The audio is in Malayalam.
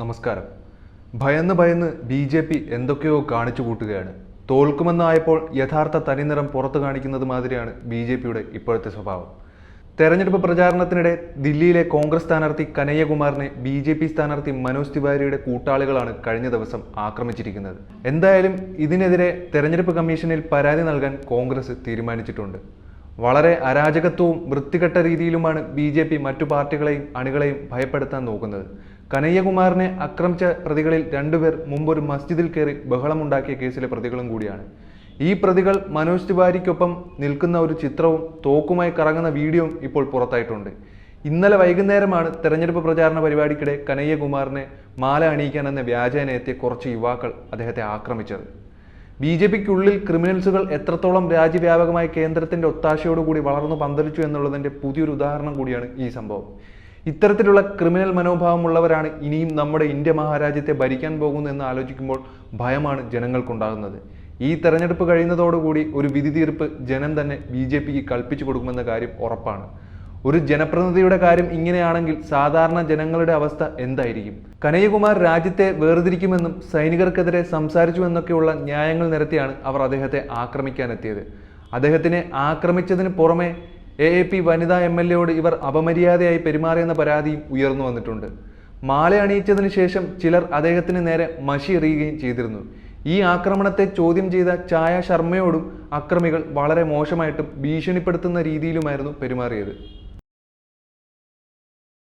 നമസ്കാരം. ഭയന്ന് ഭയന്ന് ബി ജെ പി എന്തൊക്കെയോ കാണിച്ചു കൂട്ടുകയാണ്. തോൽക്കുമെന്നായപ്പോൾ യഥാർത്ഥ തനിനിറം പുറത്തു കാണിക്കുന്നത് മാതിരിയാണ് ബി ജെ പിയുടെ ഇപ്പോഴത്തെ സ്വഭാവം. തെരഞ്ഞെടുപ്പ് പ്രചാരണത്തിനിടെ ദില്ലിയിലെ കോൺഗ്രസ് സ്ഥാനാർത്ഥി കനയ്യകുമാറിനെ ബി ജെ പി സ്ഥാനാർത്ഥി മനോജ് തിവാരിയുടെ കൂട്ടാളികളാണ് കഴിഞ്ഞ ദിവസം ആക്രമിച്ചിരിക്കുന്നത്. എന്തായാലും ഇതിനെതിരെ തെരഞ്ഞെടുപ്പ് കമ്മീഷനിൽ പരാതി നൽകാൻ കോൺഗ്രസ് തീരുമാനിച്ചിട്ടുണ്ട്. വളരെ അരാജകത്വവും വൃത്തികെട്ട രീതിയിലുമാണ് ബി ജെ പി മറ്റു പാർട്ടികളെയും അണികളെയും ഭയപ്പെടുത്താൻ നോക്കുന്നത്. കനയ്യകുമാറിനെ ആക്രമിച്ച പ്രതികളിൽ രണ്ടുപേർ മുമ്പൊരു മസ്ജിദിൽ കയറി ബഹളമുണ്ടാക്കിയ കേസിലെ പ്രതികളും കൂടിയാണ്. ഈ പ്രതികൾ മനോജ് തിവാരിക്കൊപ്പം നിൽക്കുന്ന ഒരു ചിത്രവും തോക്കുമായി കറങ്ങുന്ന വീഡിയോയും ഇപ്പോൾ പുറത്തായിട്ടുണ്ട്. ഇന്നലെ വൈകുന്നേരമാണ് തെരഞ്ഞെടുപ്പ് പ്രചാരണ പരിപാടിക്കിടെ കനയ്യകുമാറിനെ മാല അണിയിക്കാൻ എന്ന എത്തിയ കുറച്ച് യുവാക്കൾ അദ്ദേഹത്തെ ആക്രമിച്ചത്. ബി ജെ പിക്കുള്ളിൽ ക്രിമിനൽസുകൾ എത്രത്തോളം രാജ്യവ്യാപകമായി കേന്ദ്രത്തിന്റെ ഒത്താശയോടുകൂടി വളർന്നു പന്തലിച്ചു എന്നുള്ളതിന്റെ പുതിയൊരു ഉദാഹരണം കൂടിയാണ് ഈ സംഭവം. ഇത്തരത്തിലുള്ള ക്രിമിനൽ മനോഭാവമുള്ളവരാണ് ഇനിയും നമ്മുടെ ഇന്ത്യ മഹാരാജ്യത്തെ ഭരിക്കാൻ പോകുന്നു എന്ന് ആലോചിക്കുമ്പോൾ ഭയമാണ് ജനങ്ങൾക്കുണ്ടാകുന്നത്. ഈ തെരഞ്ഞെടുപ്പ് കഴിയുന്നതോടുകൂടി ഒരു വിധി തീർപ്പ് ജനം തന്നെ ബി ജെ പിക്ക് കൽപ്പിച്ചു കൊടുക്കുമെന്ന കാര്യം ഉറപ്പാണ്. ഒരു ജനപ്രതിനിധിയുടെ കാര്യം ഇങ്ങനെയാണെങ്കിൽ സാധാരണ ജനങ്ങളുടെ അവസ്ഥ എന്തായിരിക്കും? കനയ്യകുമാർ രാജ്യത്തെ വേർതിരിക്കുമെന്നും സൈനികർക്കെതിരെ സംസാരിച്ചുവെന്നൊക്കെയുള്ള ന്യായങ്ങൾ നിരത്തിയാണ് അവർ അദ്ദേഹത്തെ ആക്രമിക്കാനെത്തിയത്. അദ്ദേഹത്തിനെ ആക്രമിച്ചതിന് പുറമെ എ എ പി വനിതാ എം എൽ എയോട് ഇവർ അപമര്യാദയായി പെരുമാറിയെന്ന പരാതിയും ഉയർന്നു വന്നിട്ടുണ്ട്. മാല അണിയിച്ചതിന് ശേഷം ചിലർ അദ്ദേഹത്തിന് നേരെ മഷി എറിയുകയും ചെയ്തിരുന്നു. ഈ ആക്രമണത്തെ ചോദ്യം ചെയ്ത ഛായ ശർമ്മയോടും അക്രമികൾ വളരെ മോശമായിട്ടും ഭീഷണിപ്പെടുത്തുന്ന രീതിയിലുമായിരുന്നു പെരുമാറിയത്.